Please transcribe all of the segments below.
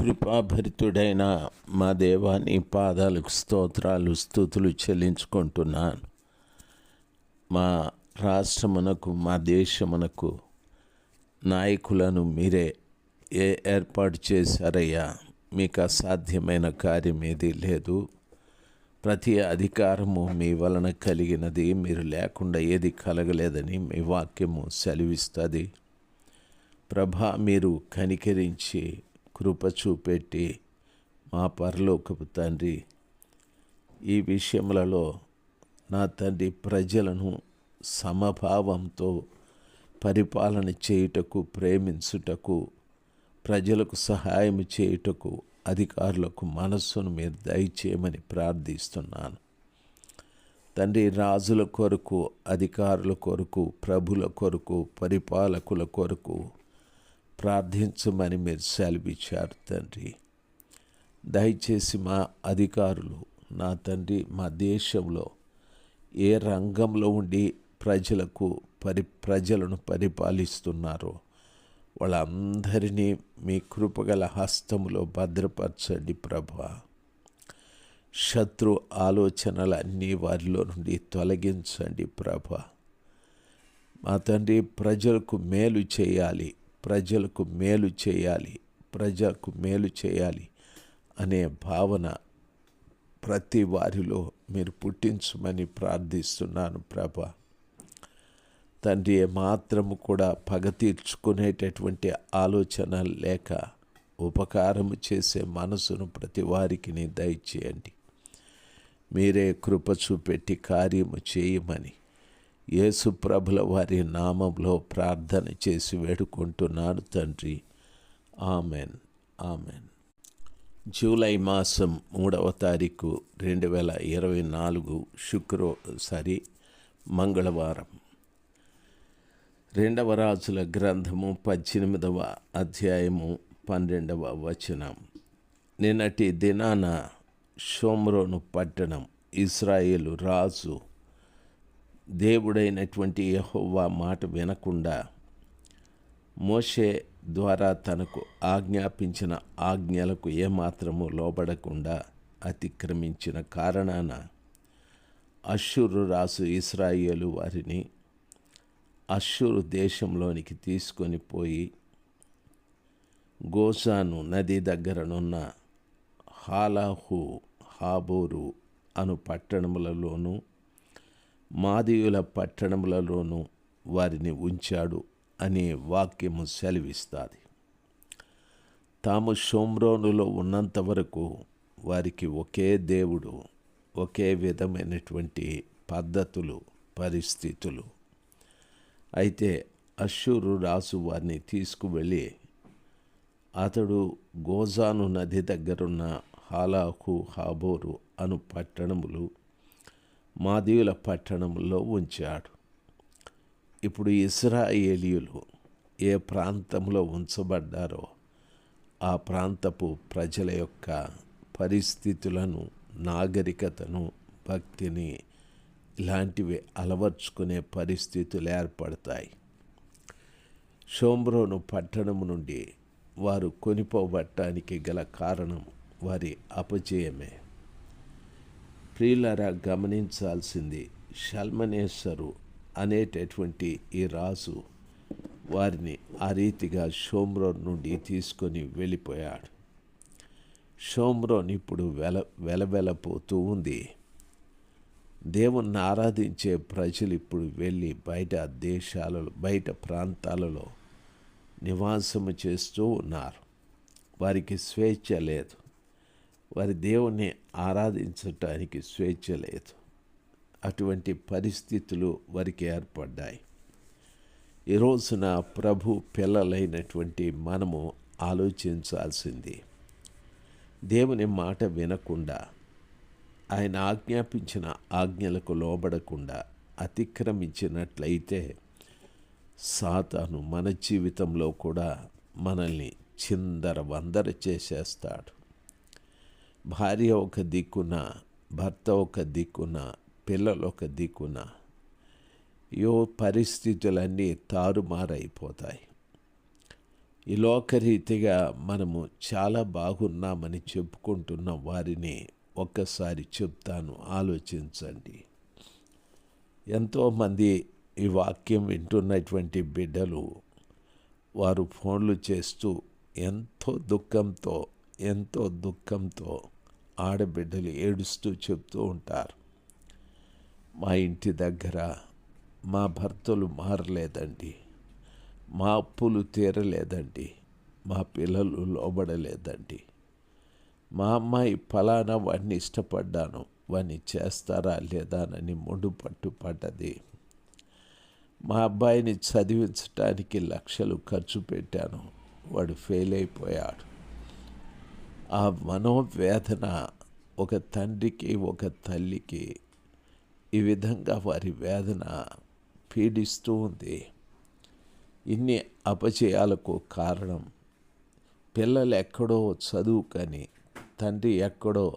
కృపాభరితుడైన మా దేవా నీ పాదాలకు స్తోత్రాలు స్థుతులు చెల్లించుకుంటున్నాను. మా రాష్ట్రమునకు మా దేశమునకు నాయకులను మీరే ఏ ఏర్పాటు చేశారయ్యా? మీకు అసాధ్యమైన కార్యం ఏది లేదు. ప్రతి అధికారము మీ వలన కలిగినది మీరు లేకుండా ఏది కలగలేదని మీ వాక్యము సెలవిస్తుంది. ప్రభా మీరు కనికరించి కృప చూపెట్టి మా పరలోకపు తండ్రి ఈ విషయములలో నా తండ్రి ప్రజలను సమభావంతో పరిపాలన చేయుటకు ప్రేమించుటకు ప్రజలకు సహాయం చేయుటకు అధికారులకు మనస్సును మీరు దయచేయమని ప్రార్థిస్తున్నాను. తండ్రి రాజుల కొరకు అధికారుల కొరకు ప్రభుల కొరకు పరిపాలకుల కొరకు ప్రార్థించమని మీరు సెలవిచ్చారు తండ్రి. దయచేసి మా అధికారులు నా తండ్రి మా దేశంలో ఏ రంగంలో ఉండి ప్రజలకు పరి ప్రజలను పరిపాలిస్తున్నారో వాళ్ళందరినీ మీ కృపగల హస్తములో భద్రపరచండి ప్రభా. శత్రు ఆలోచనలన్నీ వారిలో నుండి తొలగించండి ప్రభ. మా తండ్రి ప్రజలకు మేలు చేయాలి. ప్రజలకు మేలు చేయాలి ప్రజలకు మేలు చేయాలి అనే భావన ప్రతి వారిలో మీరు పుట్టించమని ప్రార్థిస్తున్నాను ప్రభ. తండ్రి మాత్రము కూడా పగ తీర్చుకునేటటువంటి ఆలోచన లేక ఉపకారము చేసే మనసును ప్రతి వారికి దయచేయండి. మీరే కృప చూపెట్టి కార్యము చేయమని యేసుప్రభుల వారి నామంలో ప్రార్థన చేసి వేడుకుంటున్నాను తండ్రి. ఆమెన్. ఆమెన్. జూలై మాసం మూడవ తారీఖు రెండు వేల ఇరవై నాలుగు శుక్రో సారీ మంగళవారం. రెండవ రాజుల గ్రంథము పద్దెనిమిదవ అధ్యాయము పన్నెండవ వచనం. నిన్నటి దినాన షోమ్రోను పట్టణం ఇస్రాయేలు రాజు దేవుడైనటువంటి యహోవా మాట వినకుండా మోషే ద్వారా తనకు ఆజ్ఞాపించిన ఆజ్ఞలకు ఏమాత్రము లోబడకుండా అతిక్రమించిన కారణాన అశ్షురు రాసు ఇస్రాయేలు వారిని అశ్షురు దేశంలోనికి తీసుకొని పోయి గోసాను నది దగ్గరనున్న హాలాహు హాబోరు అను పట్టణములలోనూ మాదీయుల పట్టణములలోనూ వారిని ఉంచాడు అనే వాక్యము సెలవిస్తుంది. తాము షోమ్రోనులో ఉన్నంత వరకు వారికి ఒకే దేవుడు ఒకే విధమైనటువంటి పద్ధతులు పరిస్థితులు. అయితే అశ్షూరు రాసు వారిని తీసుకువెళ్ళి అతడు గోజాను నది దగ్గరున్న హాలాహు హాబోరు అను పట్టణములు మాదీవుల పట్టణంలో ఉంచాడు. ఇప్పుడు ఇస్రాయేలీయులు ఏ ప్రాంతంలో ఉంచబడ్డారో ఆ ప్రాంతపు ప్రజల యొక్క పరిస్థితులను నాగరికతను భక్తిని ఇలాంటివి అలవర్చుకునే పరిస్థితులు ఏర్పడతాయి. షోమ్రోను పట్టణం నుండి వారు కొనిపోబట్టానికి గల కారణం వారి అపజయమే. ప్రియులరా గమనించాల్సింది షల్మనేశ్వరు అనేటటువంటి ఈ రాజు వారిని ఆ రీతిగా షోమ్రోన్ నుండి తీసుకొని వెళ్ళిపోయాడు. షోమ్రోన్ ఇప్పుడు వెల వెలవెలపోతూ ఉంది. దేవుణ్ణి ఆరాధించే ప్రజలు ఇప్పుడు వెళ్ళి బయట దేశాలలో బయట ప్రాంతాలలో నివాసము చేస్తూ ఉన్నారు. వారికి స్వేచ్ఛ లేదు. వారి దేవుణ్ణి ఆరాధించటానికి స్వేచ్ఛ లేదు. అటువంటి పరిస్థితులు వారికి ఏర్పడ్డాయి. ఈ రోజున ప్రభు పిల్లలైనటువంటి మనము ఆలోచించాల్సింది దేవుని మాట వినకుండా ఆయన ఆజ్ఞాపించిన ఆజ్ఞలకు లోబడకుండా అతిక్రమించినట్లయితే సాతాను మన జీవితంలో కూడా మనల్ని చిందర వందర చేసేస్తాడు. భార్య ఒక దిక్కున భర్త ఒక దిక్కున పిల్లలు ఒక దిక్కున యో పరిస్థితులన్నీ తారుమారైపోతాయి. ఈ లోకరీతిగా మనము చాలా బాగున్నామని చెప్పుకుంటున్న వారిని ఒక్కసారి చెప్తాను ఆలోచించండి. ఎంతోమంది ఈ వాక్యం వింటున్నటువంటి బిడ్డలు వారు ఫోన్లు చేస్తూ ఎంతో దుఃఖంతో ఎంతో దుఃఖంతో ఆడబిడ్డలు ఏడుస్తూ చెప్తూ ఉంటారు. మా ఇంటి దగ్గర మా భర్తలు మారలేదండి. మా అప్పులు తీరలేదండి. మా పిల్లలు లోబడలేదండి. మా అమ్మాయి ఫలానా వాడిని ఇష్టపడ్డాను. వాడిని చేస్తారా లేదా అని ముందు పట్టుపడ్డది మా అబ్బాయిని చదివించడానికి లక్షలు ఖర్చు పెట్టాను. వాడు ఫెయిల్ అయిపోయాడు. ఆ మనోవేదన ఒక తండ్రికి ఒక తల్లికి ఈ విధంగా వారి వేదన పీడిస్తూ ఉంది. ఇన్ని అపజయాలకు కారణం పిల్లలు ఎక్కడో చదువుకని తండ్రి ఎక్కడో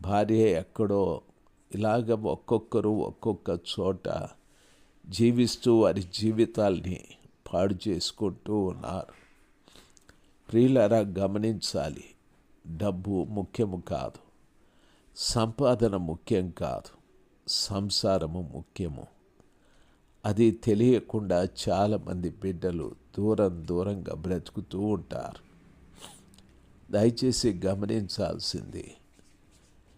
భార్య ఎక్కడో ఇలాగ ఒక్కొక్కరు ఒక్కొక్క చోట జీవిస్తూ వారి జీవితాల్ని పాడు చేసుకుంటూ ఉన్నారు. ప్రియులరా గమనించాలి. డబ్బు ముఖ్యము కాదు. సంపాదన ముఖ్యం కాదు. సంసారము ముఖ్యము. అది తెలియకుండా చాలామంది బిడ్డలు దూరం దూరంగా బ్రతుకుతూ ఉంటారు. దయచేసి గమనించాల్సింది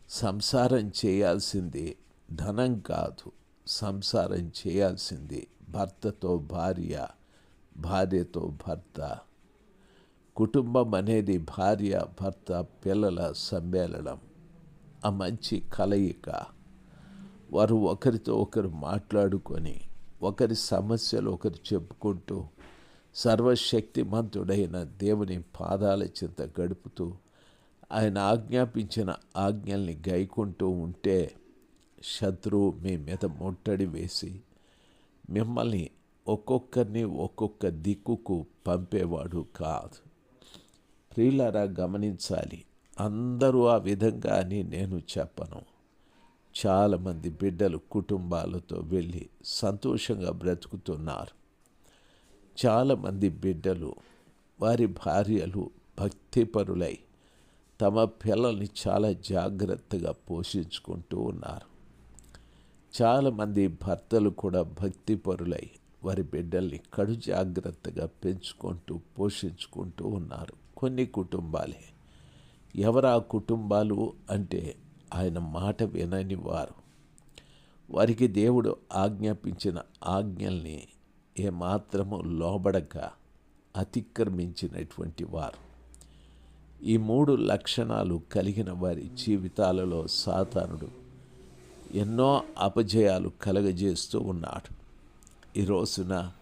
సంసారం చేయాల్సింది ధనం కాదు సంసారం చేయాల్సింది భర్తతో భార్య భార్యతో భర్త. కుటుంబం అనేది భార్య భర్త పిల్లల సమ్మేళనం. ఆ మంచి కలయిక. వారు ఒకరితో ఒకరు మాట్లాడుకొని ఒకరి సమస్యలు ఒకరు చెప్పుకుంటూ సర్వశక్తిమంతుడైన దేవుని పాదాల చింత గడుపుతూ ఆయన ఆజ్ఞాపించిన ఆజ్ఞల్ని గైకుంటూ ఉంటే శత్రువు మీ మీద ముట్టడి వేసి మిమ్మల్ని ఒక్కొక్కరిని ఒక్కొక్క దిక్కుకు పంపేవాడు కాదు. ప్రియులారా గమనించాలి. అందరూ ఆ విధంగా అని నేను చెప్పను. చాలామంది బిడ్డలు కుటుంబాలతో వెళ్ళి సంతోషంగా బ్రతుకుతున్నారు. చాలామంది బిడ్డలు వారి భార్యలు భక్తిపరులై తమ పిల్లల్ని చాలా జాగ్రత్తగా పోషించుకుంటూ ఉన్నారు. చాలామంది భర్తలు కూడా భక్తిపరులై వారి బిడ్డల్ని కడు జాగ్రత్తగా పెంచుకుంటూ పోషించుకుంటూ ఉన్నారు. కొన్ని కుటుంబాలే. ఎవరు ఆ కుటుంబాలు అంటే ఆయన మాట వినని వారు. వారికి దేవుడు ఆజ్ఞాపించిన ఆజ్ఞల్ని ఏమాత్రము లోబడక అతిక్రమించినటువంటి వారు. ఈ మూడు లక్షణాలు కలిగిన వారి జీవితాలలో సాతానుడు ఎన్నో అపజయాలు కలగజేస్తూ ఉన్నాడు. ఈ రోజున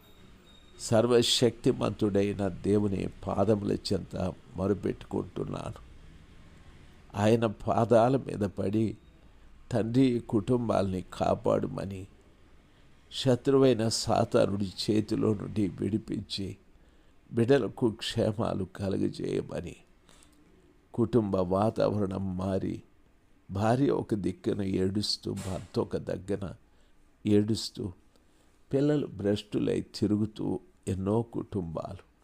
సర్వశక్తిమంతుడైన దేవుని పాదముల చెంత మొరుపెట్టుకుంటున్నాను. ఆయన పాదాల మీద పడి తండ్రి కుటుంబాల్ని కాపాడుమని శత్రువైన సాతానుడి చేతిలో నుండి విడిపించి బిడలకు క్షేమాలు కలుగజేయమని కుటుంబ వాతావరణం మారి భార్య ఒక దిక్కున ఏడుస్తూ భర్త ఒక దగ్గర ఏడుస్తూ పిల్లలు భ్రష్టులై తిరుగుతూ ఎన్నో కుటుంబాలు.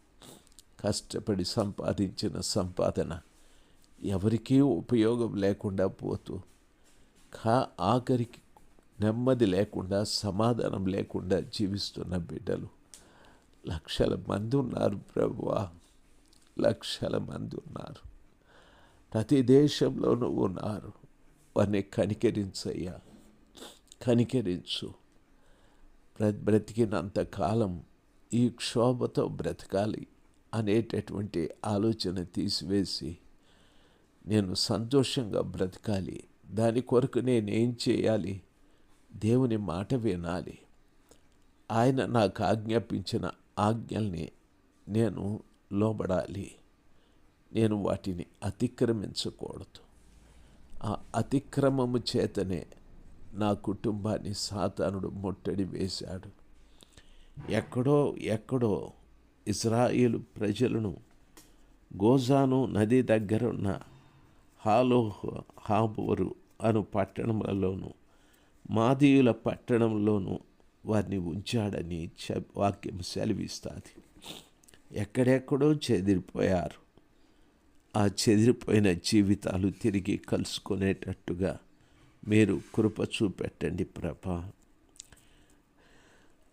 కష్టపడి సంపాదించిన సంపాదన ఎవరికీ ఉపయోగం లేకుండా పోతూ కా ఆఖరికి నెమ్మది లేకుండా సమాధానం లేకుండా జీవిస్తున్న బిడ్డలు. లక్షల మంది ఉన్నారు ప్రభువా. లక్షల మంది ఉన్నారు. ప్రతి దేశంలోనూ ఉన్నారు. వారిని కనికరించయ్యా. కనికరించు. బ్రతికినంత కాలం ఈ క్షోభతో బ్రతకాలి అనేటటువంటి ఆలోచన తీసివేసి నేను సంతోషంగా బ్రతకాలి. దాని కొరకు నేనేం చేయాలి? దేవుని మాట వినాలి. ఆయన నాకు ఆజ్ఞాపించిన ఆజ్ఞల్ని నేను లోబడాలి. నేను వాటిని అతిక్రమించకూడదు. ఆ అతిక్రమము చేతనే నా కుటుంబాన్ని సాతానుడు ముట్టడి వేశాడు. ఎక్కడో ఎక్కడో ఇజ్రాయిల్ ప్రజలను గోజాను నది దగ్గర ఉన్న హాలో హాబోరు అను పట్టణములలోను మాదీయుల పట్టణంలోనూ వారిని ఉంచాడని వాక్యం సెలవిస్తుంది. ఎక్కడెక్కడో చెదిరిపోయారు. ఆ చెదిరిపోయిన జీవితాలు తిరిగి కలుసుకునేటట్టుగా మీరు కృప చూపెట్టండి ప్రభా.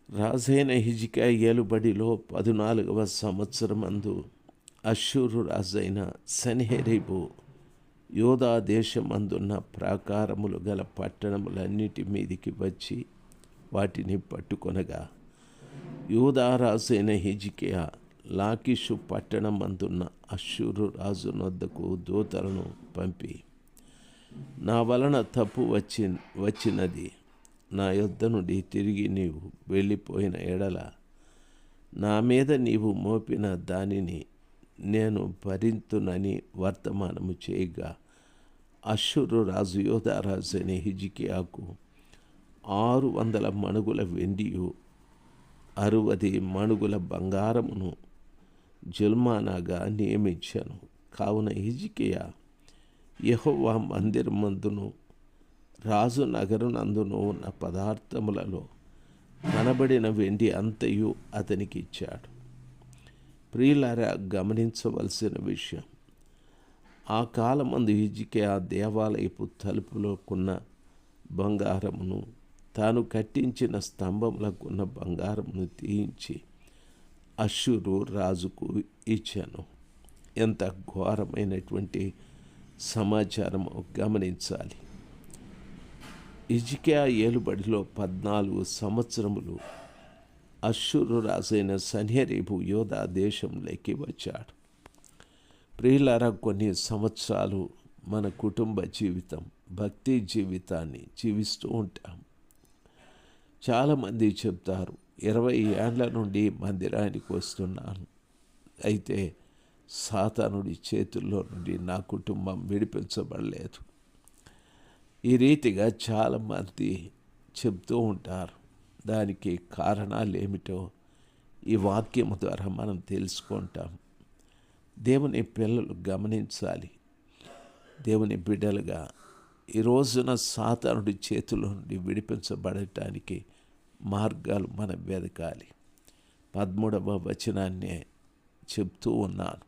రాజైన హిజికా ఏలుబడిలో పద్నాలుగవ సంవత్సరం అందు అశూరు రాజైన సన్హెరీబు యోధా దేశమందున్న ప్రాకారములు గల పట్టణములన్నిటి మీదికి వచ్చి వాటిని పట్టుకొనగా యూదారాజైన హిజికియా లాకిషు పట్టణం అందున్న అశ్షూరు రాజు వద్దకు దూతలను పంపి నా వలన తప్పు వచ్చి వచ్చినది. నా యొద్ద నుండి తిరిగి నీవు వెళ్ళిపోయిన ఎడల నా మీద నీవు మోపిన దానిని నేను భరింతునని వర్తమానము చేయగా అశ్వరు రాజు యోధారాజు అనే హిజికియాకు ఆరు వందల మణుగుల వెండియు అరువది మణుగుల బంగారమును జుల్మానాగా నియమించాను. కావున హిజికియా యహోవా మందిరమందును రాజు నగరునందును ఉన్న పదార్థములలో కనబడిన వెండి అంతయు అతనికి ఇచ్చాడు ప్రియులారా గమనించవలసిన విషయం ఆ కాలమందు హిజికే ఆ దేవాలయపు తలుపులోకున్న బంగారమును తాను కట్టించిన స్తంభములకున్న బంగారమును తీయించి అశ్షూరు రాజుకు ఇచ్చాను. ఎంత ఘోరమైనటువంటి సమాచారం గమనించాలి. ఇజికియా ఏలుబడిలో పద్నాలుగు సంవత్సరములు అశ్షూరు రాజైన సన్హెరీబు యోధా దేశంలోకి వచ్చాడు. ప్రియులారా కొన్ని సంవత్సరాలు మన కుటుంబ జీవితం భక్తి జీవితాన్ని జీవిస్తూ ఉంటాం. చాలామంది చెప్తారు ఇరవై ఏళ్ళ నుండి మందిరానికి వస్తున్నాను. అయితే సాతానుడి చేతుల్లో నుండి నా కుటుంబం విడిపించబడలేదు. ఈ రీతిగా చాలామంది చెప్తూ ఉంటారు. దానికి కారణాలు ఏమిటో ఈ వాక్యం ద్వారా మనం తెలుసుకుంటాం. దేవుని పిల్లలు గమనించాలి. దేవుని బిడ్డలుగా ఈ రోజున సాతానుడి చేతుల నుండి విడిపించబడటానికి మార్గాలు మనం వెతకాలి. పదమూడవ వచనాన్నే చెప్తూ ఉన్నాను.